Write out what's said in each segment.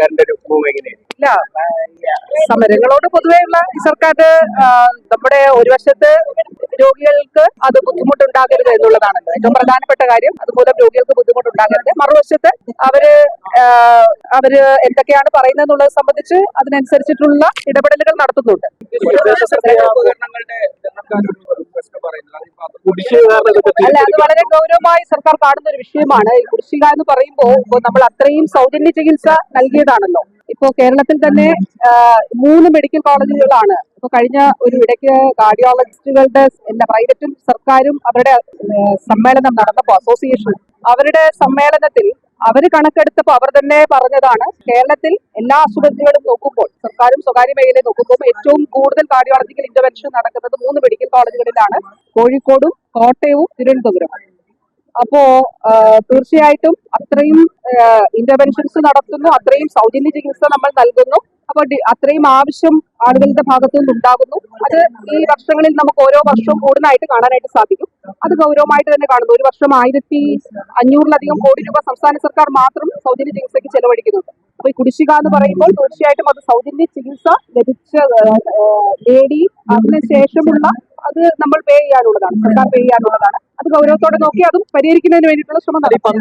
സർക്കാരിന്റെ ഒരു മൂവ് എങ്ങനെയാണ് ഇല്ല. സമരങ്ങളോട് പൊതുവെയുള്ള ഈ സർക്കാർ നമ്മുടെ ഒരു വശത്ത് രോഗികൾക്ക് അത് ബുദ്ധിമുട്ടുണ്ടാകരുത് എന്നുള്ളതാണല്ലോ ഏറ്റവും പ്രധാനപ്പെട്ട കാര്യം അതുപോലെ രോഗികൾക്ക് ബുദ്ധിമുട്ടുണ്ടാകരുത്. മറുവശത്ത് അവർ അവർ എന്തൊക്കെയാണ് പറയുന്നത് എന്നുള്ളത് സംബന്ധിച്ച് അതിനനുസരിച്ചിട്ടുള്ള ഇടപെടലുകൾ നടത്തുന്നുണ്ട്. അല്ല അത് വളരെ ഗൗരവമായി സർക്കാർ കാണുന്ന ഒരു വിഷയമാണ്. ഈ കുടിശ്ശിക എന്ന് പറയുമ്പോൾ നമ്മൾ അത്രയും സൗജന്യ ചികിത്സ നൽകിയതാണല്ലോ. ഇപ്പോ കേരളത്തിൽ തന്നെ മൂന്ന് മെഡിക്കൽ കോളേജുകളാണ്. ഇപ്പൊ കഴിഞ്ഞ ഒരു ഇടയ്ക്ക് കാർഡിയോളജിസ്റ്റുകളുടെ എല്ലാ പ്രൈവറ്റും സർക്കാരും അവരുടെ സമ്മേളനം നടന്നപ്പോ അസോസിയേഷൻ അവരുടെ സമ്മേളനത്തിൽ അവർ കണക്കെടുത്തപ്പോ അവർ തന്നെ പറഞ്ഞതാണ് കേരളത്തിൽ എല്ലാ ആശുപത്രികളും നോക്കുമ്പോൾ സർക്കാരും സ്വകാര്യ മേഖലയും നോക്കുമ്പോൾ ഏറ്റവും കൂടുതൽ കാർഡിയോളജിക്കൽ ഇന്റർവെൻഷൻ നടക്കുന്നത് മൂന്ന് മെഡിക്കൽ കോളേജുകളിലാണ് കോഴിക്കോടും കോട്ടയവും തിരുവനന്തപുരം അപ്പോ തീർച്ചയായിട്ടും അത്രയും ഇന്റർവെൻഷൻസ് നടത്തുന്നു അത്രയും സൗജന്യ ചികിത്സ നമ്മൾ നൽകുന്നു. അപ്പൊ അത്രയും ആവശ്യം ആളുകളുടെ ഭാഗത്തു നിന്ന് ഉണ്ടാകുന്നു. അത് ഈ വർഷങ്ങളിൽ നമുക്ക് ഓരോ വർഷവും കൂടുതലായിട്ട് കാണാനായിട്ട് സാധിക്കും. അത് ഗൗരവമായിട്ട് തന്നെ കാണുന്നു. ഒരു വർഷം ആയിരത്തി അഞ്ഞൂറിലധികം കോടി രൂപ സംസ്ഥാന സർക്കാർ മാത്രം സൗജന്യ ചികിത്സയ്ക്ക് ചെലവഴിക്കുന്നുണ്ട്. അപ്പൊ ഈ കുടിശ്ശിക എന്ന് പറയുമ്പോൾ തീർച്ചയായിട്ടും അത് സൗജന്യ ചികിത്സ ലഭിച്ച നേടി അതിനുശേഷമുള്ള അത് നമ്മൾ പേ ചെയ്യാനുള്ളതാണ്. സർക്കാർ പേ ചെയ്യാനുള്ളതാണ്. അത് ഗൗരവത്തോടെ നോക്കി അതും പരിഹരിക്കുന്നതിന് വേണ്ടിയിട്ടുള്ള ശ്രമം നടത്തും.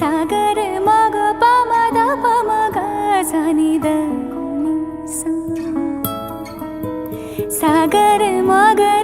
സാഗര മഗ പമദ പമഗ സനി सागर मग